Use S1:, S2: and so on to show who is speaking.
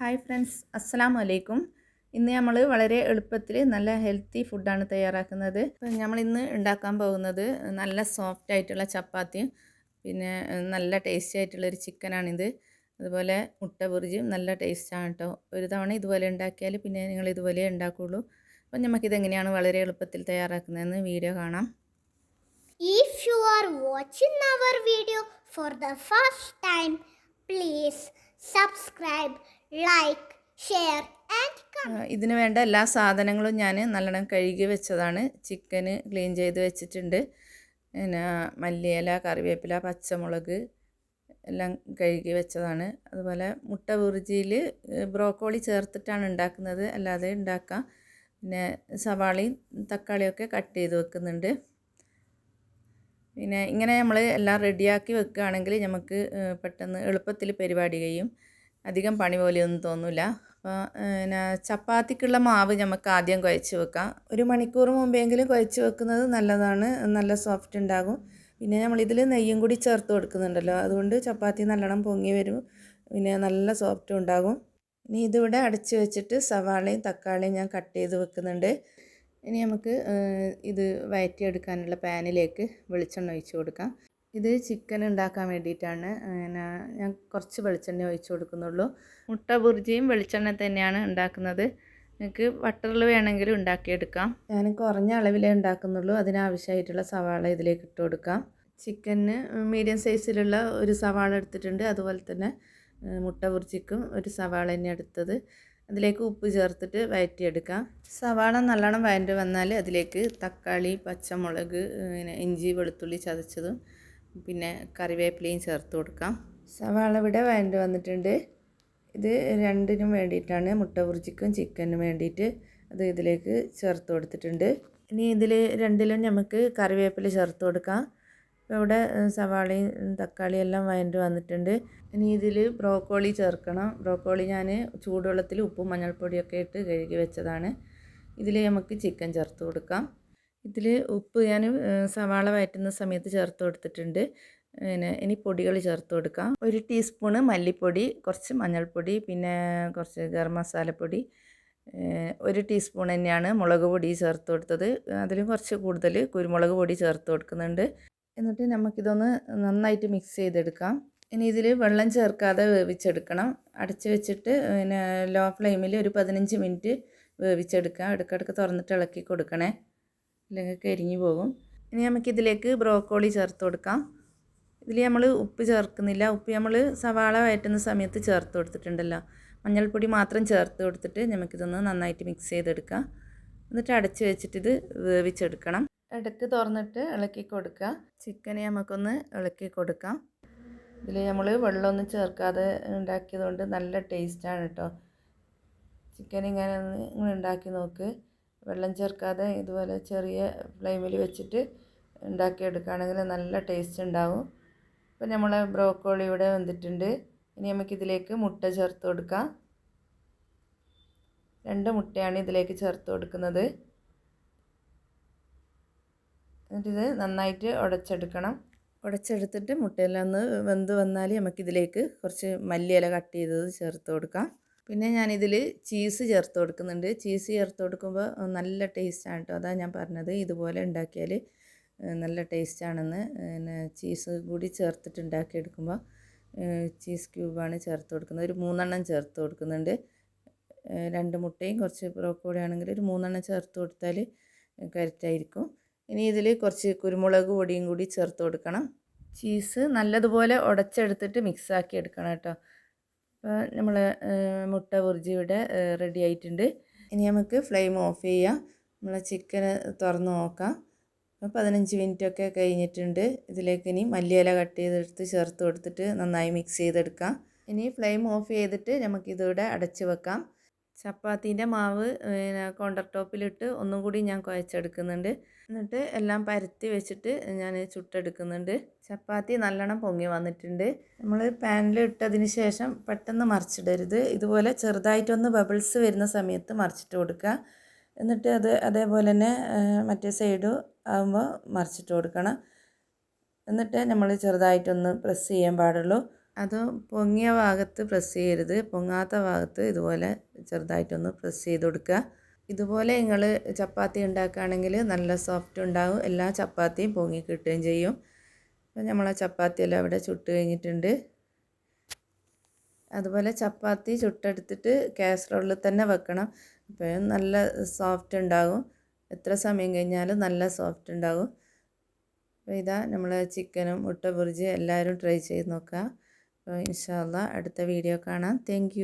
S1: Hi friends അസ്സാം വലൈക്കും ഇന്ന് നമ്മൾ വളരെ എളുപ്പത്തിൽ നല്ല ഹെൽത്തി ഫുഡാണ് തയ്യാറാക്കുന്നത്. നമ്മൾ ഇന്ന് ഉണ്ടാക്കാൻ പോകുന്നത് നല്ല സോഫ്റ്റ് ആയിട്ടുള്ള ചപ്പാത്തിയും പിന്നെ നല്ല ടേസ്റ്റി ആയിട്ടുള്ളൊരു ചിക്കനാണിത്. അതുപോലെ മുട്ട പൊറിജിയും നല്ല ടേസ്റ്റാണ് കേട്ടോ ഒരു തവണ ഇതുപോലെ ഉണ്ടാക്കിയാൽ പിന്നെ നിങ്ങൾ ഇതുപോലെ ഉണ്ടാക്കുകയുള്ളൂ അപ്പം നമുക്കിതെങ്ങനെയാണ് വളരെ എളുപ്പത്തിൽ തയ്യാറാക്കുന്നതെന്ന് വീഡിയോ കാണാം.
S2: If you are watching our video for the first time, please subscribe, like, share
S1: and ഇതിന് വേണ്ട എല്ലാ സാധനങ്ങളും ഞാൻ നല്ലോണം കഴുകി വെച്ചതാണ്. ചിക്കന് ക്ലീൻ ചെയ്ത് വെച്ചിട്ടുണ്ട്. പിന്നെ മല്ലിയില കറിവേപ്പില പച്ചമുളക് എല്ലാം കഴുകി വെച്ചതാണ്. അതുപോലെ മുട്ട ബുർജിയിൽ ബ്രോക്കോളി ചേർത്തിട്ടാണ് ഉണ്ടാക്കുന്നത്. അല്ലാതെ ഉണ്ടാക്കാം. പിന്നെ സവാളയും തക്കാളിയൊക്കെ കട്ട് ചെയ്ത് വെക്കുന്നുണ്ട്. പിന്നെ ഇങ്ങനെ നമ്മൾ എല്ലാം റെഡിയാക്കി വെക്കുകയാണെങ്കിൽ നമുക്ക് പെട്ടെന്ന് എളുപ്പത്തിൽ പരിപാടി കഴിയും. അധികം പണി പോലെയൊന്നും തോന്നില്ല അപ്പോൾ പിന്നെ ചപ്പാത്തിക്കുള്ള മാവ് നമുക്ക് ആദ്യം കുഴച്ച് വെക്കാം. ഒരു മണിക്കൂർ മുമ്പെങ്കിലും കുഴച്ച് വെക്കുന്നത് നല്ലതാണ്. നല്ല സോഫ്റ്റ് ഉണ്ടാകും. പിന്നെ നമ്മളിതിൽ നെയ്യും കൂടി ചേർത്ത് കൊടുക്കുന്നുണ്ടല്ലോ. അതുകൊണ്ട് ചപ്പാത്തി നല്ലോണം പൊങ്ങി വരും. പിന്നെ നല്ല സോഫ്റ്റ് ഉണ്ടാകും. ഇനി ഇതിവിടെ അടച്ച് വെച്ചിട്ട് സവാളയും തക്കാളിയും ഞാൻ കട്ട് ചെയ്ത് വെക്കുന്നുണ്ട്. ഇനി നമുക്ക് ഇത് വയറ്റിയെടുക്കാനുള്ള പാനിലേക്ക് വെളിച്ചെണ്ണ ഒഴിച്ച് കൊടുക്കാം. ഇത് ചിക്കൻ ഉണ്ടാക്കാൻ വേണ്ടിയിട്ടാണ്. ഞാൻ കുറച്ച് വെളിച്ചെണ്ണ ഒഴിച്ച് കൊടുക്കുന്നുള്ളൂ. മുട്ട ബുർജിയും വെളിച്ചെണ്ണ തന്നെയാണ് ഉണ്ടാക്കുന്നത്. നിങ്ങൾക്ക് ബട്ടറിൽ വേണമെങ്കിൽ ഉണ്ടാക്കിയെടുക്കാം. ഞാൻ കുറഞ്ഞ അളവിലേ ഉണ്ടാക്കുന്നുള്ളൂ. അതിനാവശ്യമായിട്ടുള്ള സവാള ഇതിലേക്ക് ഇട്ട് കൊടുക്കാം. ചിക്കന് മീഡിയം സൈസിലുള്ള ഒരു സവാള എടുത്തിട്ടുണ്ട്. അതുപോലെ തന്നെ മുട്ട ബുർജിക്കും ഒരു സവാള തന്നെ എടുത്തത്. അതിലേക്ക് ഉപ്പ് ചേർത്തിട്ട് വഴറ്റിയെടുക്കാം സവാള നല്ലോണം വഴറ്റി വന്നാൽ അതിലേക്ക് തക്കാളി പച്ചമുളക് ഇഞ്ചി വെളുത്തുള്ളി ചതച്ചതും പിന്നെ കറിവേപ്പിലയും ചേർത്ത് കൊടുക്കാം. സവാള ഇവിടെ വഴണ്ട് വന്നിട്ടുണ്ട്. ഇത് രണ്ടിനും വേണ്ടിയിട്ടാണ്. മുട്ട ബുർജിക്കും ചിക്കനും വേണ്ടിയിട്ട് അത് ഇതിലേക്ക് ചേർത്ത് കൊടുത്തിട്ടുണ്ട്. ഇനി ഇതിൽ രണ്ടിലും നമുക്ക് കറിവേപ്പില ചേർത്ത് കൊടുക്കാം. ഇപ്പോൾ ഇവിടെ സവാളയും തക്കാളിയും എല്ലാം വഴണ്ട് വന്നിട്ടുണ്ട്. ഇനി ഇതിൽ ബ്രോക്കോളി ചേർക്കണം. ബ്രോക്കോളി ഞാൻ ചൂടുവെള്ളത്തിൽ ഉപ്പും മഞ്ഞൾപ്പൊടിയൊക്കെ ഇട്ട് കഴുകി വെച്ചതാണ്. ഇതിൽ നമുക്ക് ചിക്കൻ ചേർത്ത് കൊടുക്കാം. ഇതിൽ ഉപ്പ് ഞാൻ സവാള വഴറ്റുന്ന സമയത്ത് ചേർത്ത് കൊടുത്തിട്ടുണ്ട്. പിന്നെ ഇനി പൊടികൾ ചേർത്ത് കൊടുക്കാം. ഒരു ടീസ്പൂണ് മല്ലിപ്പൊടി കുറച്ച് മഞ്ഞൾപ്പൊടി പിന്നെ കുറച്ച് ഗരം മസാലപ്പൊടി ഒരു ടീസ്പൂൺ തന്നെയാണ് മുളക് പൊടി ചേർത്ത് കൊടുത്തത്. അതിലും കുറച്ച് കൂടുതൽ കുരുമുളക് പൊടി ചേർത്ത് കൊടുക്കുന്നുണ്ട്. എന്നിട്ട് നമുക്കിതൊന്ന് നന്നായിട്ട് മിക്സ് ചെയ്തെടുക്കാം. ഇനി ഇതിൽ വെള്ളം ചേർക്കാതെ വേവിച്ചെടുക്കണം. അടച്ച് വെച്ചിട്ട് പിന്നെ ലോ ഫ്ലെയിമിൽ ഒരു പതിനഞ്ച് മിനിറ്റ് വേവിച്ചെടുക്കാം ഇടയ്ക്കിടയ്ക്ക് തുറന്നിട്ട് ഇളക്കി കൊടുക്കണേ. അല്ലെങ്കിൽ കരിഞ്ഞു പോകും. ഇനി നമുക്കിതിലേക്ക് ബ്രോക്കോളി ചേർത്ത് കൊടുക്കാം. ഇതിൽ നമ്മൾ ഉപ്പ് ചേർക്കുന്നില്ല. ഉപ്പ് നമ്മൾ സവാള വഴറ്റുന്ന സമയത്ത് ചേർത്ത് കൊടുത്തിട്ടുണ്ടല്ലോ. മഞ്ഞൾപ്പൊടി മാത്രം ചേർത്ത് കൊടുത്തിട്ട് നമുക്കിതൊന്ന് നന്നായിട്ട് മിക്സ് ചെയ്തെടുക്കാം. എന്നിട്ട് അടച്ച് വെച്ചിട്ട് ഇത് വേവിച്ചെടുക്കണം. ഇടയ്ക്ക് തുറന്നിട്ട് ഇളക്കി കൊടുക്കുക ചിക്കനെ നമുക്കൊന്ന് ഇളക്കി കൊടുക്കാം. ഇതിൽ നമ്മൾ വെള്ളമൊന്നും ചേർക്കാതെ ഉണ്ടാക്കിയതുകൊണ്ട് നല്ല ടേസ്റ്റാണ് കേട്ടോ ചിക്കൻ ഇങ്ങനെ നിങ്ങൾ ഉണ്ടാക്കി നോക്ക്. വെള്ളം ചേർക്കാതെ ഇതുപോലെ ചെറിയ ഫ്ലെയിമിൽ വെച്ചിട്ട് ഉണ്ടാക്കിയെടുക്കുകയാണെങ്കിൽ നല്ല ടേസ്റ്റ് ഉണ്ടാവും. ഇപ്പം നമ്മൾ ബ്രോക്കോളി ഇവിടെ വന്നിട്ടുണ്ട്. ഇനി നമുക്കിതിലേക്ക് മുട്ട ചേർത്ത് കൊടുക്കാം. രണ്ട് മുട്ടയാണ് ഇതിലേക്ക് ചേർത്ത് കൊടുക്കുന്നത്. എന്നിട്ടിത് നന്നായിട്ട് ഉടച്ചെടുക്കണം. ഉടച്ചെടുത്തിട്ട് മുട്ടയെല്ലാം ഒന്ന് വെന്ത് വന്നാൽ നമുക്കിതിലേക്ക് കുറച്ച് മല്ലിയില കട്ട് ചെയ്തത് ചേർത്ത് കൊടുക്കാം. പിന്നെ ഞാനിതിൽ ചീസ് ചേർത്ത് കൊടുക്കുന്നുണ്ട്. ചീസ് ചേർത്ത് കൊടുക്കുമ്പോൾ നല്ല ടേസ്റ്റാണ് കേട്ടോ അതാണ് ഞാൻ പറഞ്ഞത്. ഇതുപോലെ ഉണ്ടാക്കിയാൽ നല്ല ടേസ്റ്റാണെന്ന് പിന്നെ ചീസ് കൂടി ചേർത്തിട്ട് ഉണ്ടാക്കിയെടുക്കുമ്പോൾ ചീസ് ക്യൂബാണ് ചേർത്ത് കൊടുക്കുന്നത്. ഒരു മൂന്നെണ്ണം ചേർത്ത് കൊടുക്കുന്നുണ്ട്. രണ്ട് മുട്ടയും കുറച്ച് ബ്രോക്കോളി ആണെങ്കിൽ ഒരു മൂന്നെണ്ണം ചേർത്ത് കൊടുത്താൽ കറക്റ്റായിരിക്കും. ഇനി ഇതിൽ കുറച്ച് കുരുമുളക് പൊടിയും കൂടി ചേർത്ത് കൊടുക്കണം. ചീസ് നല്ലതുപോലെ ഉടച്ചെടുത്തിട്ട് മിക്സാക്കി എടുക്കണം കേട്ടോ. അപ്പോൾ നമ്മൾ മുട്ട ബുർജി ഇവിടെ റെഡി ആയിട്ടുണ്ട്. ഇനി നമുക്ക് ഫ്ലെയിം ഓഫ് ചെയ്യാം. നമ്മൾ ചിക്കൻ തുറന്ന് നോക്കാം. അപ്പോൾ പതിനഞ്ച് മിനിറ്റൊക്കെ കഴിഞ്ഞിട്ടുണ്ട്. ഇതിലേക്ക് ഇനി മല്ലിയില കട്ട് ചെയ്തെടുത്ത് ചേർത്ത് കൊടുത്തിട്ട് നന്നായി മിക്സ് ചെയ്തെടുക്കാം. ഇനി ഫ്ലെയിം ഓഫ് ചെയ്തിട്ട് നമുക്കിതിവിടെ അടച്ച് വെക്കാം. ചപ്പാത്തീന്റെ മാവ് പിന്നെ കൗണ്ടർ ടോപ്പിലിട്ട് ഒന്നും കൂടി ഞാൻ കുഴച്ചെടുക്കുന്നുണ്ട്. എന്നിട്ട് എല്ലാം പരത്തി വെച്ചിട്ട് ഞാൻ ചുട്ടെടുക്കുന്നുണ്ട്. ചപ്പാത്തി നല്ലോണം പൊങ്ങി വന്നിട്ടുണ്ട്. നമ്മൾ പാനിൽ ഇട്ടതിന് ശേഷം പെട്ടെന്ന് മറിച്ചിടരുത്. ഇതുപോലെ ചെറുതായിട്ടൊന്ന് ബബിൾസ് വരുന്ന സമയത്ത് മറിച്ചിട്ട് കൊടുക്കുക. എന്നിട്ട് അത് അതേപോലെ തന്നെ മറ്റേ സൈഡ് ആകുമ്പോൾ മറിച്ചിട്ട് കൊടുക്കണം. എന്നിട്ട് നമ്മൾ ചെറുതായിട്ടൊന്ന് പ്രസ് ചെയ്യാൻ പാടുള്ളൂ. അത് പൊങ്ങിയ ഭാഗത്ത് പ്രസ് ചെയ്യരുത്. പൊങ്ങാത്ത ഭാഗത്ത് ഇതുപോലെ ചെറുതായിട്ടൊന്ന് പ്രസ് ചെയ്ത് കൊടുക്കുക. ഇതുപോലെ നിങ്ങൾ ചപ്പാത്തി ഉണ്ടാക്കുകയാണെങ്കിൽ നല്ല സോഫ്റ്റ് ഉണ്ടാകും എല്ലാ ചപ്പാത്തിയും പൊങ്ങി കിട്ടുകയും ചെയ്യും. അപ്പോൾ നമ്മളെ ചപ്പാത്തിയെല്ലാം ഇവിടെ ചുട്ട് കഴിഞ്ഞിട്ടുണ്ട്. അതുപോലെ ചപ്പാത്തി ചുട്ടെടുത്തിട്ട് കാസറോളിൽ തന്നെ വെക്കണം. അപ്പോൾ നല്ല സോഫ്റ്റ് ഉണ്ടാകും. എത്ര സമയം കഴിഞ്ഞാലും നല്ല സോഫ്റ്റ് ഉണ്ടാകും. അപ്പോൾ ഇതാ നമ്മൾ ചിക്കനും മുട്ട ബുർജി എല്ലാവരും ട്രൈ ചെയ്ത് നോക്കുക. ഇൻഷാല്ല അടുത്ത വീഡിയോ കാണാം. താങ്ക്